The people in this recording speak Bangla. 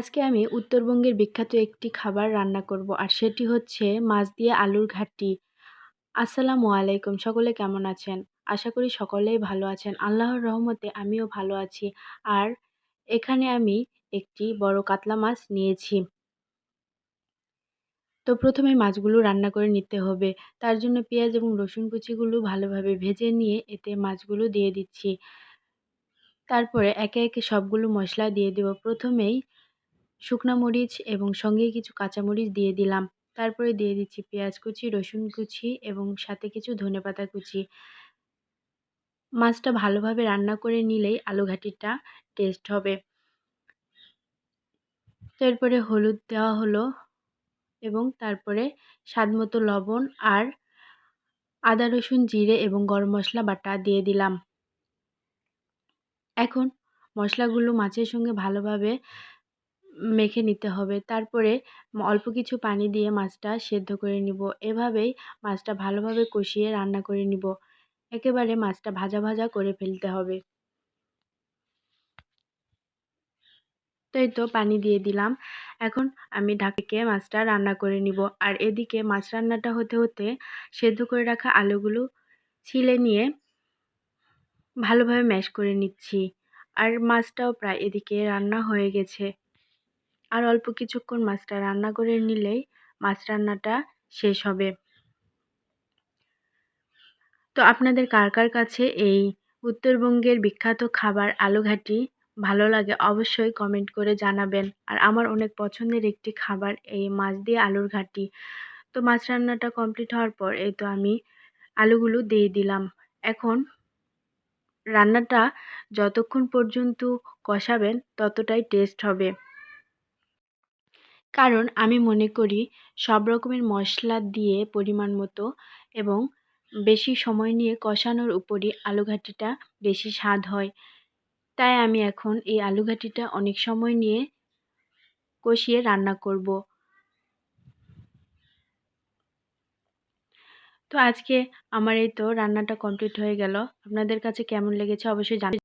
আজকে আমি উত্তরবঙ্গের বিখ্যাত একটি খাবার রান্না করব, আর সেটি হচ্ছে মাছ দিয়ে আলুর ঘাটি আসসালামু আলাইকুম, সকলে কেমন আছেন? আশা করি সকলেই ভালো আছেন। আল্লাহর রহমতে আমিও ভালো আছি, আর এখানে আমি একটি বড় কাতলা মাছ নিয়েছি। তো প্রথমে মাছগুলো রান্না করে নিতে হবে। তার জন্য পেঁয়াজ এবং রসুন কুচিগুলো ভালোভাবে ভেজে নিয়ে এতে মাছগুলো দিয়ে দিচ্ছি। তারপরে একে একে সবগুলো মশলা দিয়ে দেব। প্রথমেই শুকনা মরিচ এবং সঙ্গে কিছু কাঁচামরিচ দিয়ে দিলাম। তারপরে দিয়ে দিচ্ছি পেঁয়াজ কুচি, রসুন কুচি এবং সাথে কিছু ধনেপাতা কুচি। মাছটা ভালোভাবে রান্না করে নিলেই আলু ঘাটিটা টেস্ট হবে। তারপরে হলুদ দেওয়া হলো এবং তারপরে স্বাদ মতো লবণ আর আদা, রসুন, জিরে এবং গরম মশলা বাটা দিয়ে দিলাম। এখন মশলাগুলো মাছের সঙ্গে ভালোভাবে মেখে নিতে হবে। তারপরে অল্প কিছু পানি দিয়ে মাছটা সেদ্ধ করে নিব। এভাবেই মাছটা ভালোভাবে কষিয়ে রান্না করে নিব। একেবারে মাছটা ভাজা ভাজা করে ফেলতে হবে। তাই তো পানি দিয়ে দিলাম। এখন আমি ঢাকে মাছটা রান্না করে নিব। আর এদিকে মাছ রান্নাটা হতে হতে সেদ্ধ করে রাখা আলুগুলো ছিলে নিয়ে ভালোভাবে ম্যাশ করে নিচ্ছি। আর মাছটাও প্রায় এদিকে রান্না হয়ে গেছে। আর অল্প কিছুক্ষণ মাছটা রান্না করে নিলেই মাছ রান্নাটা শেষ হবে। তো আপনাদের কার কার কাছে এই উত্তরবঙ্গের বিখ্যাত খাবার আলুঘাটি ভালো লাগে অবশ্যই কমেন্ট করে জানাবেন। আর আমার অনেক পছন্দের একটি খাবার এই মাছ দিয়ে আলুর ঘাটি। তো মাছ রান্নাটা কমপ্লিট হওয়ার পর এই তো আমি আলুগুলো দিয়ে দিলাম। এখন রান্নাটা যতক্ষণ পর্যন্ত কষাবেন ততটাই টেস্ট হবে। কারণ আমি মনে করি সব রকমের মশলা দিয়ে পরিমাণ মতো এবং বেশি সময় নিয়ে কষানোর উপরই আলু ঘাটিটা বেশি স্বাদ হয়। তাই আমি এখন এই আলু ঘাটিটা অনেক সময় নিয়ে কষিয়ে রান্না করব। তো আজকে আমার এই তো রান্নাটা কমপ্লিট হয়ে গেল। আপনাদের কাছে কেমন লেগেছে অবশ্যই জানাবেন